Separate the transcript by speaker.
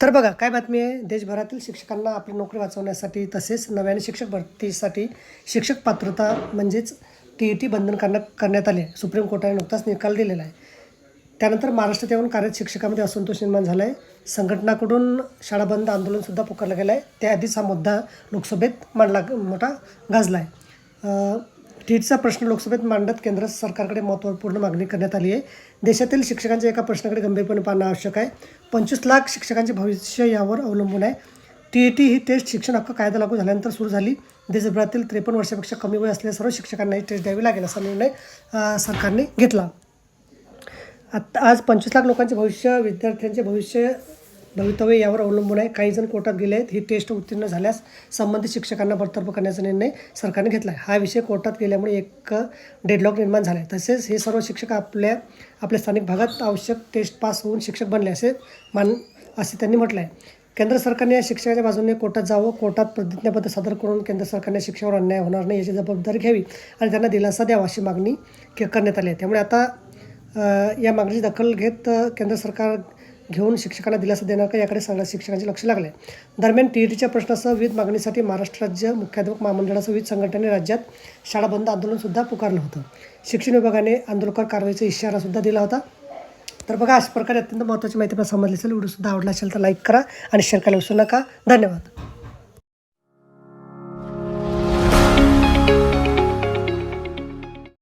Speaker 1: तर बघा काय बातमी आहे? देशभरातील शिक्षकांना आपली नोकरी वाचवण्यासाठी तसेच नव्याने शिक्षक भरतीसाठी शिक्षक पात्रता म्हणजेच टी ई टी बंधन करण्यात करण्यात आले सुप्रीम कोर्टाने नुकताच निकाल दिलेला आहे. त्यानंतर महाराष्ट्रात येऊन कार्यरत शिक्षकामध्ये असंतोष निर्माण झाला आहे संघटनाकडून शाळा बंद आंदोलनसुद्धा पुकारलं गेलं आहे त्याआधीच हा मुद्दा लोकसभेत मांडला मोठा गाजला आहे टीटचा प्रश्न लोकसभेत मांडत केंद्र सरकारकडे महत्त्वपूर्ण मागणी करण्यात आली आहे. देशातील शिक्षकांच्या एका प्रश्नाकडे गंभीरपणे पाहणं आवश्यक आहे. पंचवीस लाख शिक्षकांचे भविष्य यावर अवलंबून आहे. टी ई टी ही टेस्ट शिक्षण हक्क कायदा लागू झाल्यानंतर सुरू झाली. देशभरातील त्रेपन्न वर्षापेक्षा कमी वय असलेल्या सर्व शिक्षकांना ही टेस्ट द्यावी लागेल असा निर्णय सरकारने घेतला. आत्ता आज पंचवीस लाख लोकांचे भविष्य विद्यार्थ्यांचे भविष्य भवितव्य यावर अवलंबून आहे. काही जण कोर्टात गेले आहेत. ही टेस्ट उत्तीर्ण झाल्यास संबंधित शिक्षकांना बडतर्फ करण्याचा निर्णय सरकारने घेतला आहे. हा विषय कोर्टात गेल्यामुळे एक डेडलॉक निर्माण झाला आहे तसेच हे सर्व शिक्षक आपल्या आपल्या स्थानिक भागात आवश्यक टेस्ट पास होऊन शिक्षक बनले असे मान असे त्यांनी म्हटलं आहे केंद्र सरकारने या शिक्षकाच्या बाजूने कोर्टात जावं. कोर्टात प्रतिज्ञापत्र सादर करून केंद्र सरकारने शिक्षकावर अन्याय होणार नाही याची जबाबदारी घ्यावी आणि त्यांना दिलासा द्यावा अशी मागणी के करण्यात आली आहे. त्यामुळे आता या मागणीची दखल घेत केंद्र सरकार घेऊन शिक्षकांना दिलासा देणार का? याकडे सगळ्या शिक्षकांचे लक्ष लागले. दरम्यान टी ई टीच्या प्रश्नासह विविध मागणीसाठी महाराष्ट्र राज्य मुख्याध्यापक महामंडळासह विविध संघटनेने राज्यात शाळा बंद आंदोलनसुद्धा पुकारलं होतं. शिक्षण विभागाने आंदोलकर कारवाईचा इशारासुद्धा दिला होता. तर बघा अशा प्रकारे अत्यंत महत्त्वाची माहिती आपल्याला समजली असेल व्हिडिओसुद्धा आवडला असेल तर लाईक करा आणि शेअर करायला विसरू नका. धन्यवाद.